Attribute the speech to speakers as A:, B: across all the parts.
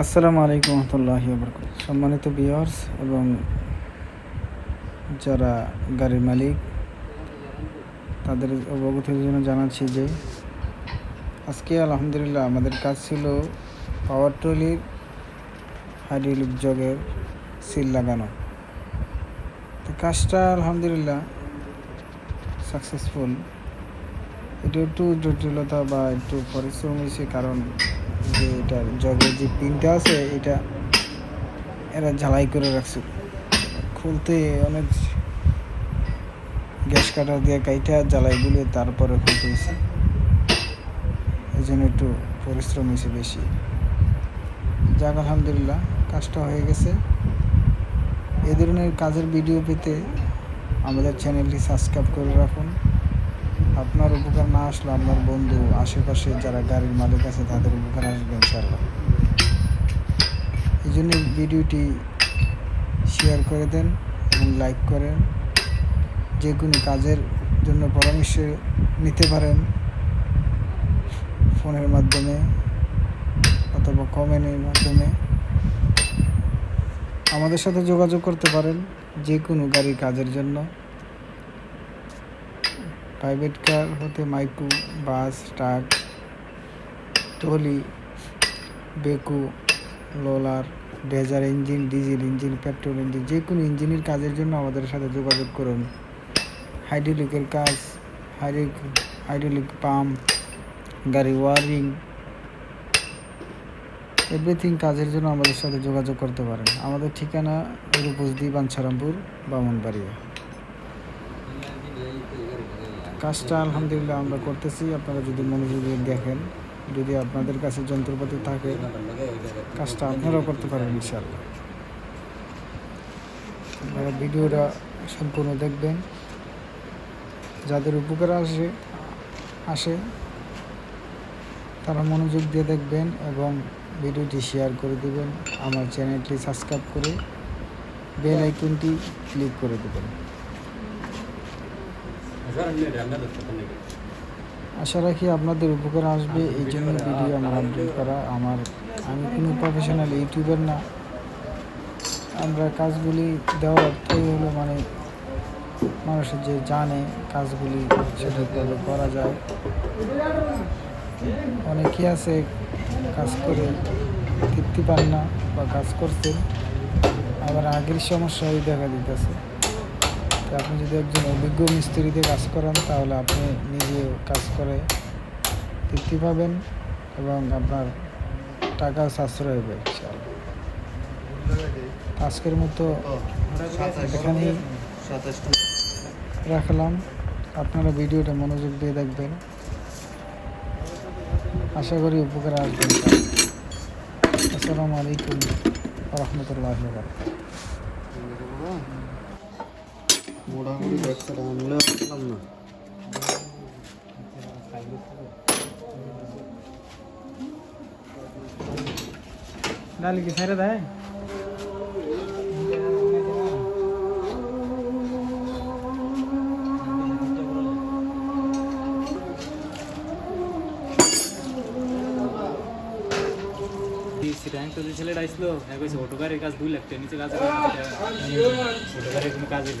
A: আসসালামু আলাইকুম রহমতুল্লাহি সম্মানিত বিয়ার্স এবং যারা গাড়ির মালিক, তাদের অবগতির জন্য জানাচ্ছি যে আজকে আলহামদুলিল্লাহ আমাদের কাজ ছিল পাওয়ার ট্রলির হাইড্রোলিক জগের সিল লাগানো। তো কাজটা আলহামদুলিল্লাহ সাকসেসফুল এটা একটু জটিলতা বা একটু পরিশ্রম হয়েছে কারণ যে এটার জগের যে পিনটা আছে, এটা এরা ঝালাই করে রাখছে। খুলতে অনেক গ্যাস কাটার দিয়ে কাইটা জ্বালাই গুলে তারপরে খুলতে হয়েছে। এই জন্য একটু পরিশ্রম হয়েছে বেশি। যাক, আলহামদুলিল্লাহ, কাজটা হয়ে গেছে। এ ধরনের কাজের ভিডিও পেতে আমাদের চ্যানেলটি সাবস্ক্রাইব করে রাখুন। আপনার উপকার না আসলে আপনার বন্ধু, আশেপাশে যারা গাড়ির মালিক আছে, তাদের উপকার আসবে ইনশাল্লাহ এই জন্য ভিডিওটি শেয়ার করে দেন এবং লাইক করেন। যে কোনো কাজের জন্য পরামর্শ নিতে পারেন ফোনের মাধ্যমে অথবা কমেন্টের মাধ্যমে। আমাদের সাথে যোগাযোগ করতে পারেন যে কোনো গাড়ির কাজের জন্য। প্রাইভেট কার হতে মাইকু, bus, truck trolley বেকু roller dozer engine, diesel engine, petrol engine যে কোনো ইঞ্জিনের কাজের জন্য আমাদের সাথে যোগাযোগ করুন। হাইড্রোলিকের কাজ হাইড্রিক হাইড্রোলিক পাম্প, গাড়ি ওয়ারিং, এভরিথিং কাজের জন্য আমাদের সাথে যোগাযোগ করতে পারেন। আমাদের ঠিকানা রূপসদি বাঞ্ছারামপুর বামনবাড়িয়া। কাজটা আলহামদুলিল্লাহ আমরা করতেছি। আপনারা যদি মনোযোগ দিয়ে দেখেন, যদি আপনাদের কাছে যন্ত্রপাতি থাকে, কাজটা আপনারাও করতে পারেন ইনশাআল্লাহ। আপনারা ভিডিওটা সম্পূর্ণ দেখবেন। যাদের উপকার আসে আসে, তারা মনোযোগ দিয়ে দেখবেন এবং ভিডিওটি শেয়ার করে দেবেন। আমার চ্যানেলটি সাবস্ক্রাইব করে বেল আইকনটি ক্লিক করে দেবেন। আশা রাখি আপনাদের উপকার আসবে এই জন্য ভিডিও আমার আপলোড করা আমার আমি কোনো প্রফেশনাল ইউটিউবার না। আমরা কাজগুলি দেওয়ার অর্থই হলো মানে মানুষের যে জানে কাজগুলি সঠিকভাবে করা যায়। অনেকেই আছে কাজ করে তৃপ্তি পান না বা কাজ করছেন আবার আগের সমস্যাই দেখা দিতেছে। তো আপনি যদি একজন অভিজ্ঞ মিস্ত্রিতে কাজ করান, তাহলে আপনি নিজে কাজ করে তৃপ্তি পাবেন এবং আপনার টাকা সাশ্রয় হবে আজকের মতো এখানেই রাখলাম। আপনারা ভিডিওটা মনোযোগ দিয়ে দেখবেন। আশা করি উপকার আসবেন। আসসালামু আলাইকুম রহমতুল্লাহ
B: মোটামুটি দেখছে আনলে আসলাম না
A: ডালি কি ছেড়ে দেয়
C: সিটাং তো যে ছেলেটা আসলো হ্যাঁ কইছে অটো গাড়ির কাজ দুই লাখ টাকা নিচে কাজ করে অটো গাড়ির কোনো কাজ হইল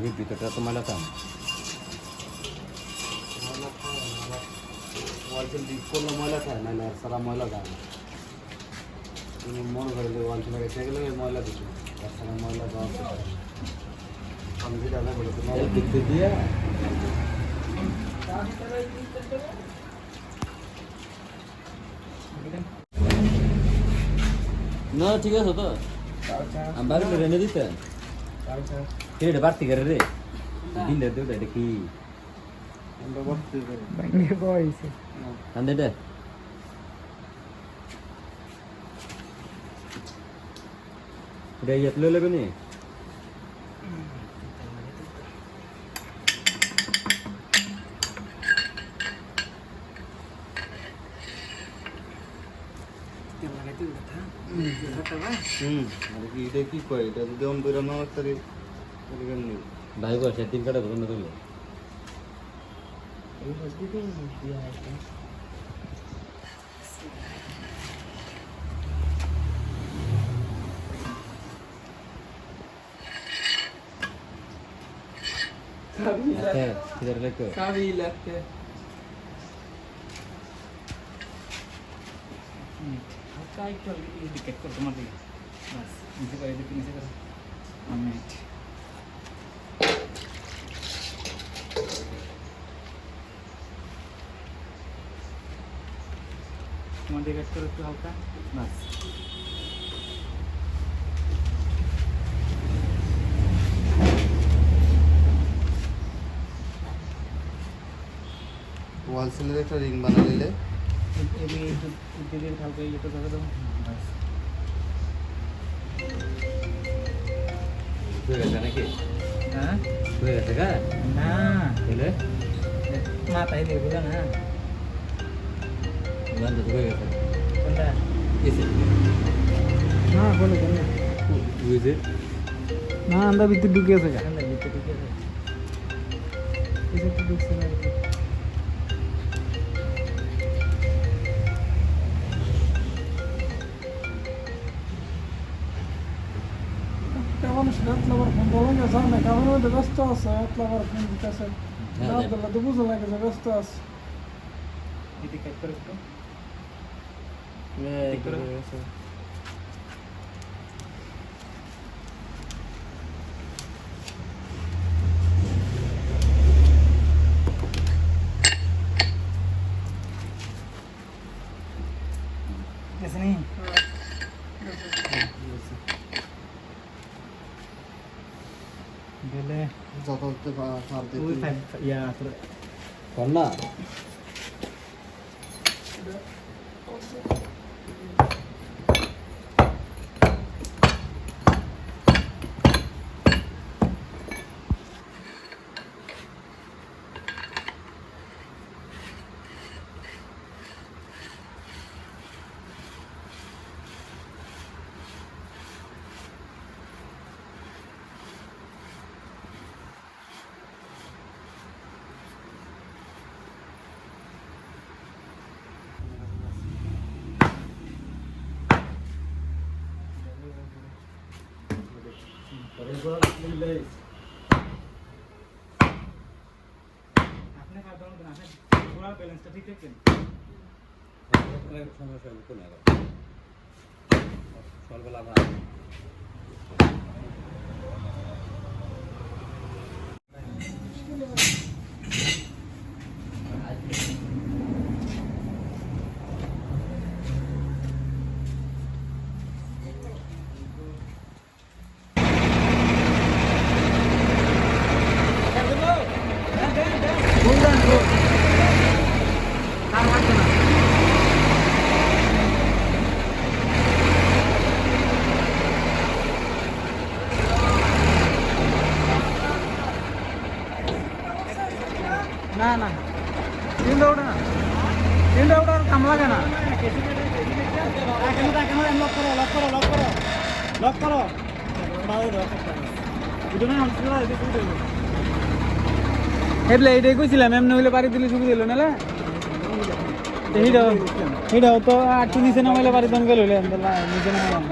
B: এই ভিতরটা তো ময়লা কাম ওয়ালসেল দিক করলে ময়লা খায় নাহলে আর সারা ময়লা খায় না তুমি মনে করে যে ওয়ালসেল লাগাইতে গেলে ময়লা দিচ্ছ আর সারা ময়লা দেওয়া আমি যেটা বলে তোমার দেখতে দিয়ে
C: না ঠিক আছে তো আমি বাইরে রেনে দিতে
D: এটা বাড়তি করে রে দিলে দুটো এটা কি আন্দে এটা ইয়ে তুলে লেবে নি কি কয় এটা যদি অন করে না তারি ভাই বসে তিন কাটা ধরে তুলে किधर लेके
E: চাবি লাগতে
C: হালকা একটু ইন্ডিকেট করো তোমার দিকে বাস নিচে করে দিকে নিচে করো মিনিট তোমার করো একটু হালকা বাস
D: ওয়াল সেলের একটা রিং বানা নিলে
C: এদিকে একটু দিকে হালকা ইয়েটা ধরে দাও বাস
D: হয়ে গেছে নাকি
C: হ্যাঁ
D: হয়ে
C: না
D: তাহলে
C: মাথায় দিয়ে বুঝো না
D: তো হয়ে গেছে এসে
E: না বলে কেন
D: বুঝে
E: না আমরা ভিতরে ঢুকে আছে
C: কোনটা ভিতরে ঢুকে আছে
E: কিছু একটু ঢুকছে না ব্যস্ত আছে এতলা আবার
C: গেলে
D: যত ফার
C: ওই ফাইভ ইয়া তোর আপনি হাত ধরুন আপনি পুরো ব্যালেন্সটা ঠিক রাখেন
D: সমস্যা
E: না তিনটা ওটা না তিনটা ওটা আর কাম লাগে না
C: এখানে এখানে লক করো লক করো লক করো লক করো। বাড়ি দাও এটা না আমি শুরু হইতে শুরু হইবে
E: হেবলে এইটাই কইছিলাম এমনি হইলে বাড়ি দিলে সুবিধা হইল না এইটাও তো আটটু নিচে নামাইলে বাড়ি দন গেল নিচে নামাইলাম।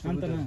C: শান্ত না।